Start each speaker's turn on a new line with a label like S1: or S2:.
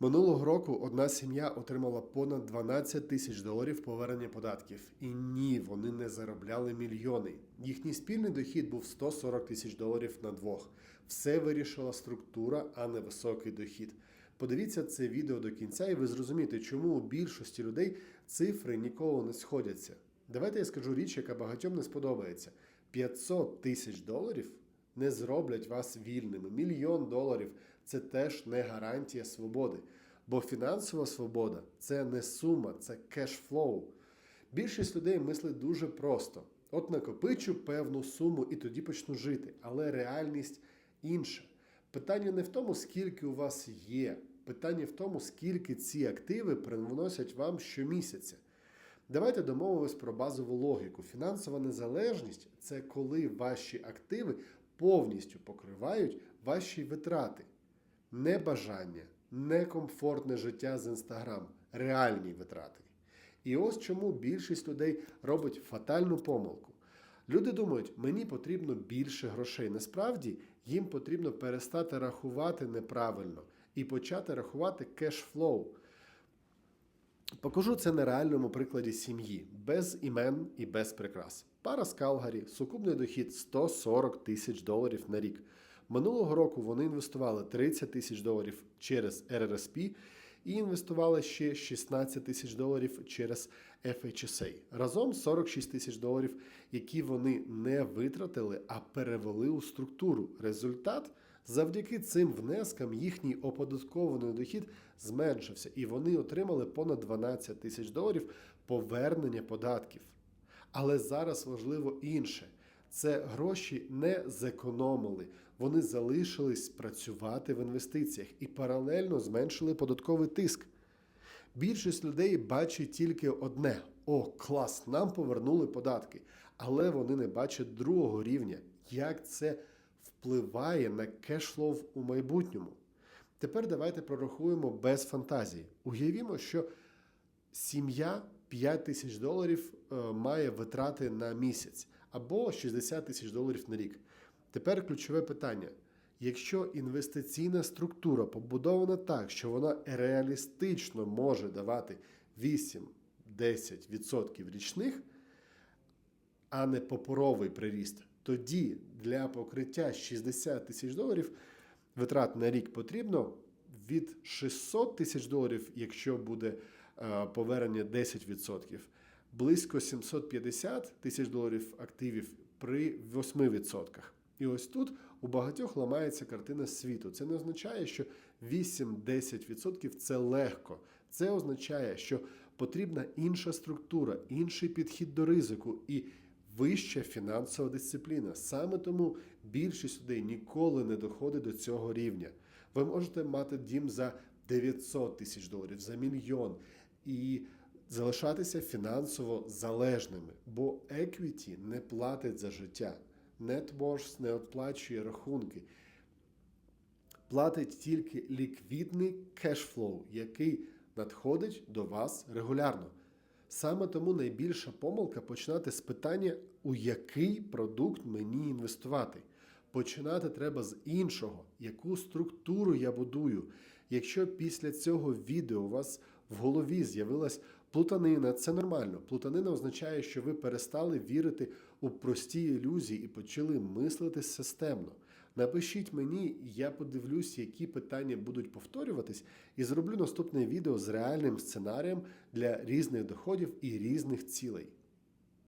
S1: Минулого року одна сім'я отримала понад 12 тисяч доларів повернення податків. І ні, вони не заробляли мільйони. Їхній спільний дохід був 140 тисяч доларів на двох. Все вирішила структура, а не високий дохід. Подивіться це відео до кінця, і ви зрозумієте, чому у більшості людей цифри ніколи не сходяться. Давайте я скажу річ, яка багатьом не сподобається: 500 тисяч доларів не зроблять вас вільними. Мільйон доларів це теж не гарантія свободи. Бо фінансова свобода це не сума, це кешфлоу. Більшість людей мислить дуже просто: от накопичу певну суму і тоді почну жити. Але реальність інша. Питання не в тому, скільки у вас є. Питання в тому, скільки ці активи приносять вам щомісяця. Давайте домовимось про базову логіку. Фінансова незалежність це коли ваші активи повністю покривають ваші витрати. Не бажання, не комфортне життя з інстаграм, реальні витрати. І ось чому більшість людей робить фатальну помилку. Люди думають, мені потрібно більше грошей. Насправді їм потрібно перестати рахувати неправильно і почати рахувати кешфлоу. Покажу це на реальному прикладі сім'ї, без імен і без прикрас. Пара з Калгарі, сукупний дохід 140 тисяч доларів на рік. Минулого року вони інвестували 30 тисяч доларів через РРСП і інвестували ще 16 тисяч доларів через FHSA. Разом 46 тисяч доларів, які вони не витратили, а перевели у структуру. Результат завдяки цим внескам їхній оподаткований дохід зменшився, і вони отримали понад 12 тисяч доларів повернення податків. Але зараз важливо інше. Це гроші не зекономили, вони залишились працювати в інвестиціях і паралельно зменшили податковий тиск. Більшість людей бачить тільки одне: о, клас, нам повернули податки. Але вони не бачать другого рівня, як це впливає на кешфлоу у майбутньому. Тепер давайте прорахуємо без фантазії. Уявімо, що сім'я 5 тисяч доларів е, має витрати на місяць або 60 тисяч доларів на рік. Тепер ключове питання. Якщо інвестиційна структура побудована так, що вона реалістично може давати 8-10% річних, а не попоровий приріст, тоді для покриття 60 тисяч доларів витрат на рік потрібно від 600 тисяч доларів, якщо буде е, повернення 10%, близько 750 тисяч доларів активів при 8%. І ось тут у багатьох ламається картина світу. Це не означає, що 8-10% це легко. Це означає, що потрібна інша структура, інший підхід до ризику і вища фінансова дисципліна. Саме тому більшість людей ніколи не доходить до цього рівня. Ви можете мати дім за 900 тисяч доларів, за мільйон і залишатися фінансово залежними, бо еквіті не платить за життя. NetWorth не оплачує рахунки. Платить тільки ліквідний кешфлоу, який надходить до вас регулярно. Саме тому найбільша помилка починати з питання, у який продукт мені інвестувати. Починати треба з іншого, яку структуру я будую. Якщо після цього відео у вас в голові з'явилась плутанина, це нормально. Плутанина означає, що ви перестали вірити у прості ілюзії і почали мислити системно. Напишіть мені, я подивлюсь, які питання будуть повторюватись, і зроблю наступне відео з реальним сценарієм для різних доходів і різних цілей.